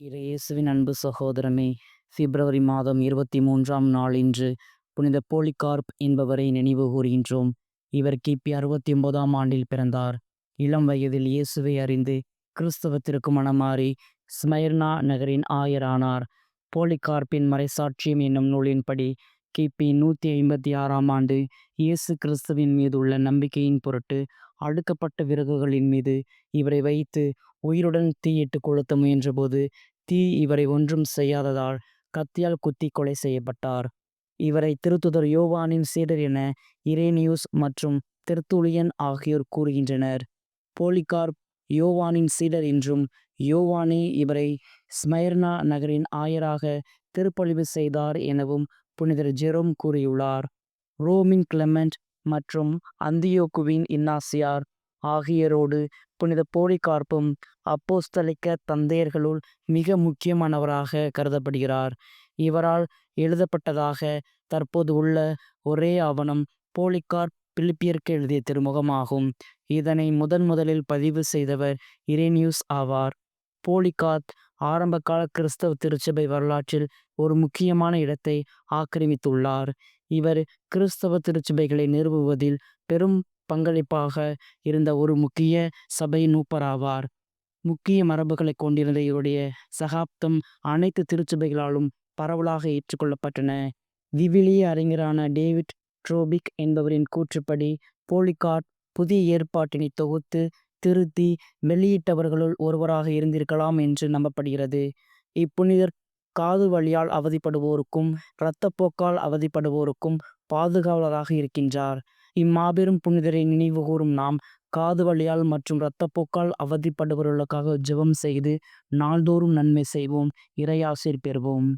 இறையேசுவின் அன்பு சகோதரமே பிப்ரவரி மாதம் இருபத்தி மூன்றாம் நாள் இன்று புனித போலிகார்ப் என்பவரை நினைவு கூறுகின்றோம். இவர் கிபி அறுபத்தி ஒன்பதாம் ஆண்டில் பிறந்தார். இளம் வயதில் இயேசுவை அறிந்து கிறிஸ்தவத்திற்கு மனமாறி ஸ்மைர்னா நகரின் ஆயரானார். போலிகார்ப்பின் மறைசாட்சியம் என்னும் நூலின்படி கிபி நூற்றி ஐம்பத்தி ஆறாம் ஆண்டு இயேசு கிறிஸ்துவின் மீது உள்ள நம்பிக்கையின் பொருட்டு அடுக்கப்பட்ட விறகுகளின் மீது இவரை வைத்து உயிருடன் தீயிட்டு கொளுத்த முயன்றபோது தீ இவரை ஒன்றும் செய்யாததால் கத்தியால் குத்தி கொலை செய்யப்பட்டார். இவரை திருத்துதர் யோவானின் சீடர் என இரேனியூஸ் மற்றும் திருத்துளியன் ஆகியோர் கூறுகின்றனர். போலிகார்ப் யோவானின் சீடர் என்றும் யோவானே இவரை ஸ்மைர்னா நகரின் ஆயராக திருப்பொழிவு செய்தார் எனவும் புனிதர் ஜெரோம் கூறியுள்ளார். ரோமின் கிளமெண்ட் மற்றும் அந்தியோக்குவின் இன்னாசியார் ஆகியோரோடு புனித போலிகார்ப்பும் அப்போஸ்தலிக்க தந்தையர்களுள் மிக முக்கியமானவராக கருதப்படுகிறார். இவரால் எழுதப்பட்டதாக தற்போது உள்ள ஒரே ஆவணம் போலிகார் பிலிப்பியருக்கு எழுதிய திருமுகமாகும். இதனை முதன் முதலில் பதிவு செய்தவர் இரேனியூஸ் ஆவார். போலிகாத் ஆரம்பகால கிறிஸ்தவ திருச்சபை வரலாற்றில் ஒரு முக்கியமான இடத்தை ஆக்கிரமித்துள்ளார். இவர் கிறிஸ்தவ திருச்சபைகளை நிறுவுவதில் பெரும் பங்களிப்பாக இருந்த ஒரு முக்கிய சபை நூப்பராவார். முக்கிய மரபுகளை கொண்டிருந்த இவருடைய சகாப்தம் அனைத்து திருச்சபைகளாலும் பரவலாக ஏற்றுக்கொள்ளப்பட்டன. விவிலிய அறிஞரான டேவிட் ட்ரோபிக் என்பவரின் கூற்றுப்படி போலிகார்ட் புதிய ஏற்பாட்டினை தொகுத்து திருத்தி வெளியிட்டவர்களுள் ஒருவராக இருந்திருக்கலாம் என்று நம்பப்படுகிறது. இப்புனிதர் காது வழியால் அவதிப்படுவோருக்கும் இரத்தப்போக்கால் அவதிப்படுவோருக்கும் பாதுகாவலராக இருக்கின்றார். இம்மாபெரும் புனிதரை நினைவு கூறும் நாம் காது வழியால் மற்றும் இரத்தப்போக்கால் அவதிப்படுபவர்களுக்காக ஜெபம் செய்து நாள்தோறும் நன்மை செய்வோம். இறையாசிர் பெறுவோம்.